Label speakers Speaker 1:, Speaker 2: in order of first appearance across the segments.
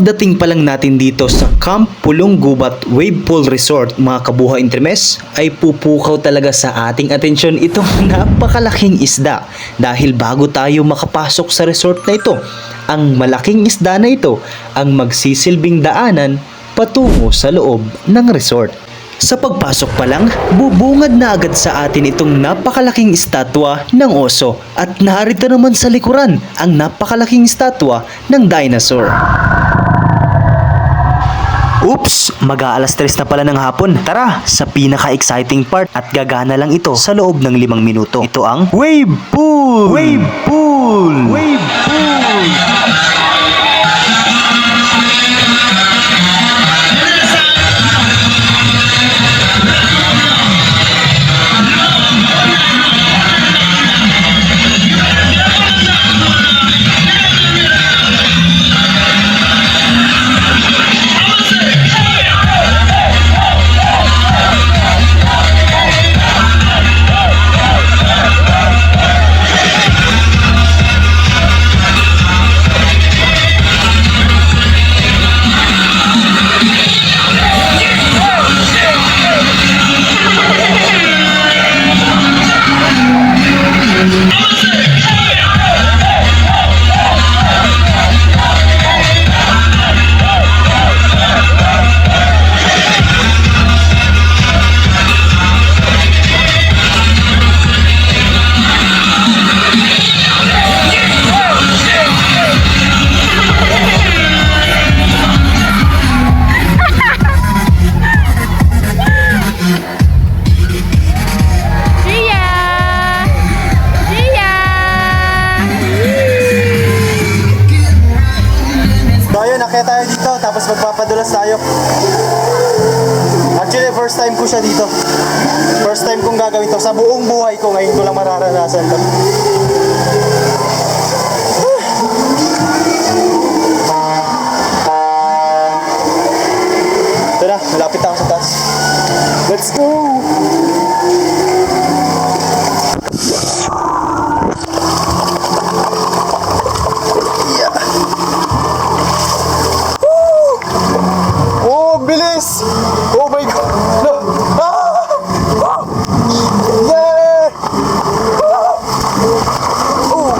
Speaker 1: pagdating pa lang natin dito sa Camp Pulong Gubat Wave Pool Resort, mga kabuha intermes, ay pupukaw talaga sa ating atensyon itong napakalaking isda. Dahil bago tayo makapasok sa resort na ito, ang malaking isda na ito ang magsisilbing daanan patungo sa loob ng resort. Sa pagpasok pa lang, bubungad na agad sa atin itong napakalaking estatwa ng oso at narito naman sa likuran ang napakalaking estatwa ng dinosaur. Oops! Mag-aalas tres na pala ng hapon. Tara, sa pinaka-exciting part at gagana lang ito sa loob ng limang minuto. Ito ang Wave Pool! Wave Pool! Wave Pool!
Speaker 2: Nakaya tayo dito, tapos magpapadulas tayo. Actually, first time ko siya dito. First time kong gagawin to. Sa buong buhay ko, ngayon ko lang mararanasan to. Ito na, malapit ako sa taas. Let's go! Oh, bilis! Oh my God! No! Ah! Ah! Yeah! Ah! Oh!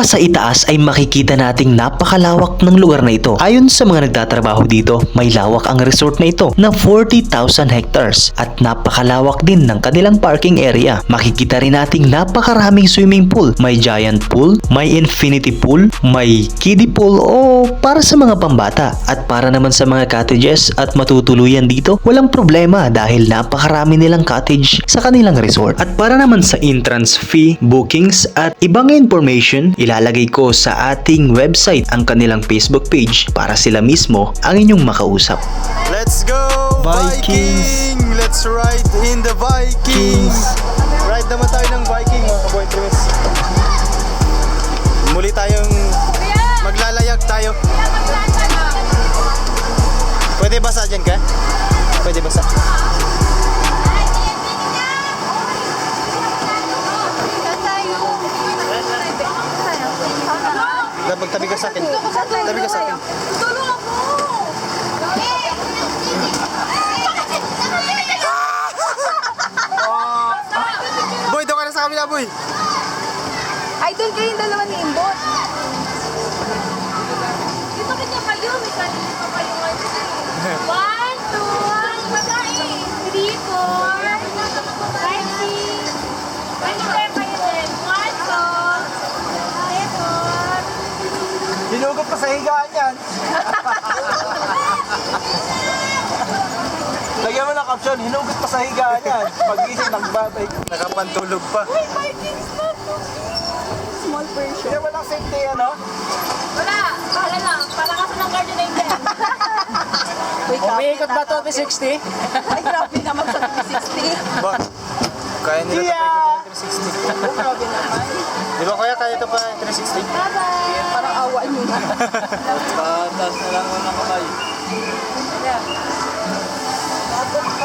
Speaker 1: Sa itaas ay makikita nating napakalawak ng lugar na ito. Ayon sa mga nagtatrabaho dito, may lawak ang resort na ito na 40,000 hectares at napakalawak din ng kanilang parking area. Makikita rin nating napakaraming swimming pool. May giant pool, may infinity pool, may kiddie pool o para sa mga pambata. At para naman sa mga cottages at matutuluyan dito, walang problema dahil napakarami nilang cottage sa kanilang resort. At para naman sa entrance fee, bookings at ibang information, ilalagay ko sa ating website ang kanilang Facebook page para sila mismo ang inyong makausap.
Speaker 2: Let's go!
Speaker 1: Vikings!
Speaker 2: Viking! Let's ride in the Vikings! Ride naman tayo ng Viking mga kaboy Trims. Muli tayong maglalayag tayo. Pwede basa dyan ka? Pwede basa. Dapat tabi ka sa akin. Tabi ka sa akin.
Speaker 3: Tulong ako!
Speaker 2: Boy, doon ka na sa kabila, boy.
Speaker 3: Ay, doon kayong dalawa ni Imbot. Dito kanya kayo, may sarili pa kayo. One, two, three, four, five, six. Tayo kayo din? One, two, three, four.
Speaker 2: Hinugot pa sa higaan yan. Lagyan mo ng caption, hinugot pa sa higaan yan. Pag-isip, nagbabay. Nakapantulog pa.
Speaker 3: Uy, Vikings na to. Small version.
Speaker 2: Kaya walang safety, ano?
Speaker 3: Wala, bahala lang. Parang kasi ng guardian angel.
Speaker 4: Umiikot ba to 360?
Speaker 3: Ay, grabe naman sa 360.
Speaker 2: Ba? Kaya nila
Speaker 4: Yeah.
Speaker 2: pa 360.
Speaker 3: Grabe naman.
Speaker 2: Di ba kaya ito pa 360?
Speaker 3: Bye-bye. Parang awa nyo na.
Speaker 4: Tatas na lang ng kamay.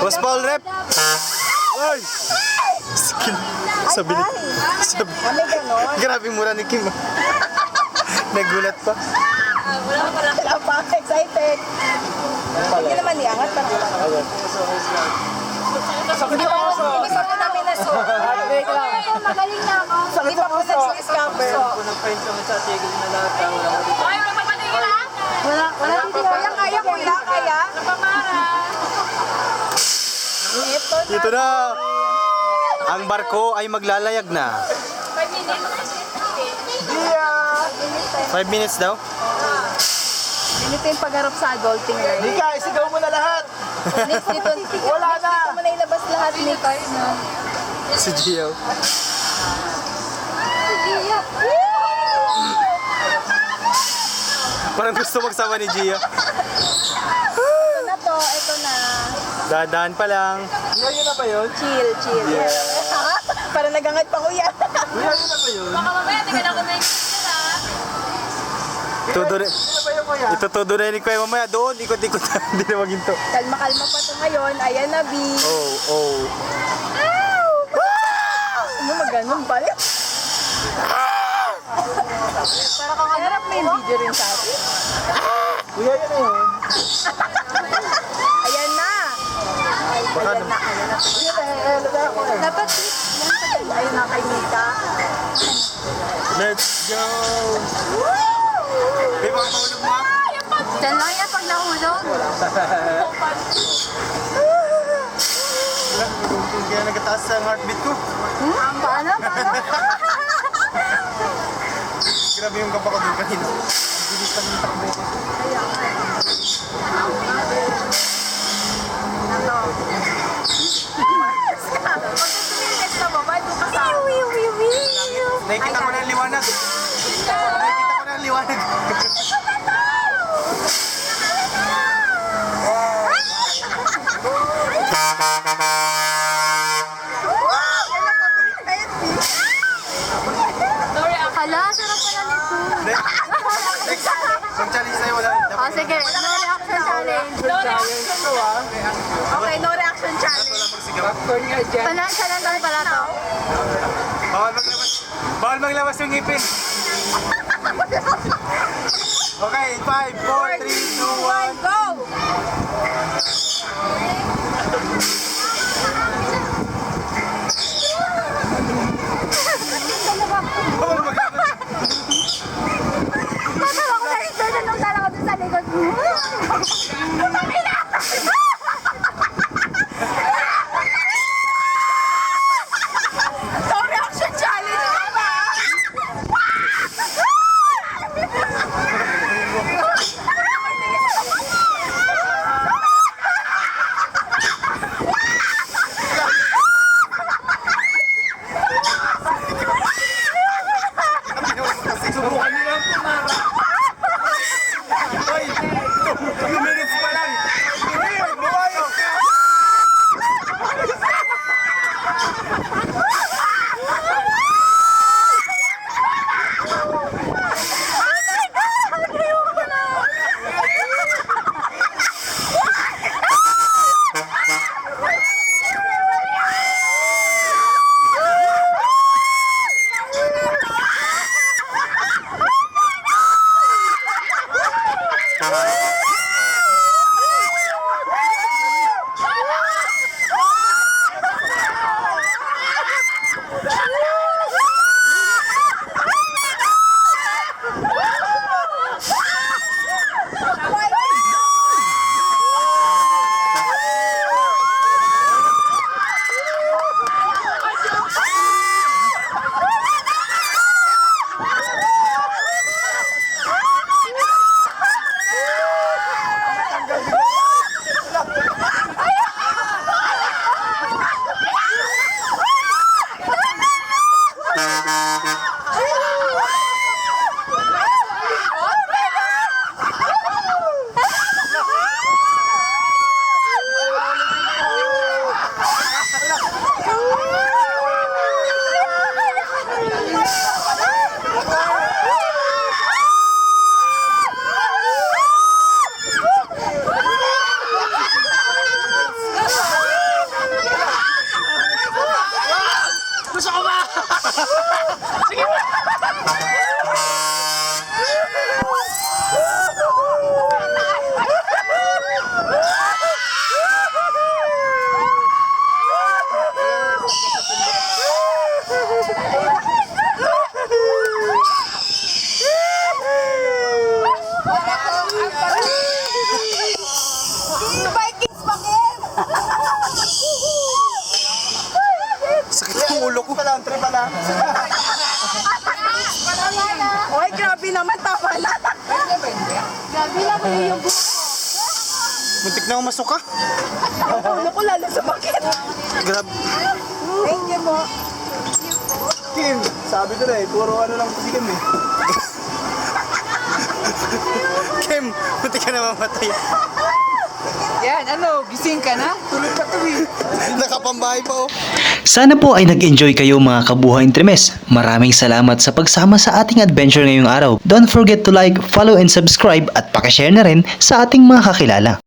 Speaker 2: Boss Paul Rep! Ay! Skin. Sabi ni... Sabi,
Speaker 4: ganon.
Speaker 2: grabe mura ni Kim. Nagulat pa.
Speaker 4: Wala pa. Excited. Hindi naman iangat pa naman. Hindi pa ako. Hindi pa ako namin na so.
Speaker 3: Ako, magaling na ako.
Speaker 4: Hindi pa ako nag-discover.
Speaker 3: Ay, wala pa patingin ha?
Speaker 4: Wala, wala dito. Kaya, kaya, kuya, kaya.
Speaker 3: Napamara.
Speaker 4: Ito na.
Speaker 2: Ito na! Ang barko ay maglalayag na.
Speaker 3: 5 minutes.
Speaker 2: Five minutes daw?
Speaker 4: Ganito yung pagharap sa adulting life.
Speaker 2: Ika, isigaw mo na lahat!
Speaker 4: Next dito. Wala na. Dito mo na ilabas lahat ni
Speaker 2: Si Gio. Parang gusto magsama ni Gio.
Speaker 4: Ito na to. Ito na.
Speaker 2: Dadaan pa lang. Ngayon na ba yun?
Speaker 4: Chill, chill.
Speaker 2: Yeah.
Speaker 4: Para nagangat pa kuya.
Speaker 2: Ngayon na ba yun?
Speaker 3: Baka mamaya, hindi ka na kumain ha?
Speaker 2: Todo rin. Ito todo na ni Kuya mamaya. Doon, ikot-ikot na. Hindi na maginto.
Speaker 4: Kalma-kalma pa to ngayon. Ayan na, B.
Speaker 2: Oh, oh.
Speaker 4: Ano maganon pala? Para kang harap may video rin sa atin.
Speaker 2: Kuya, yan na yun.
Speaker 4: Ayan na.
Speaker 2: Baka
Speaker 4: Ayan na, ayan na. Dapat Ayun na kay Mika.
Speaker 2: Let's go! May mga mahulog mo?
Speaker 3: Diyan lang yan pag nahulog.
Speaker 2: Kaya nagataas ang heartbeat ko.
Speaker 4: Hmm? Paano? Paano?
Speaker 2: Grabe yung kapa ko doon kanina. Ang bilis pa ng takbo ko.
Speaker 4: Pag tumilis ka ba, ba't doon ka sa
Speaker 2: Nakikita ko na ang liwanag. Nakikita ko na ang liwanag.
Speaker 3: Hala, sarap pala nito.
Speaker 2: Next, mag-challenge sa'yo wala.
Speaker 3: Oh, sige. No reaction challenge. No reaction.
Speaker 4: Okay, no reaction challenge.
Speaker 3: Panansya lang tayo pala to.
Speaker 2: Bawal maglabas. Bawal maglabas yung ngipin. ulo ko. Pala, trip pala.
Speaker 4: Oy, grabe naman, tama na.
Speaker 3: Lang kayo yung
Speaker 2: Muntik na ako masuka.
Speaker 4: Ulo ko lalo sumakit.
Speaker 2: Grab.
Speaker 4: Thank you mo.
Speaker 2: Kim, sabi ko na eh, puro ano lang si Kim eh. Kim, muntik ka na mamatay.
Speaker 5: Yan, ano, gising ka na? Tulog pa to eh.
Speaker 2: Nakapambahay pa oh.
Speaker 1: Sana po ay nag-enjoy kayo mga kabuhay Trimes. Maraming salamat sa pagsama sa ating adventure ngayong araw. Don't forget to like, follow and subscribe at pakishare na rin sa ating mga kakilala.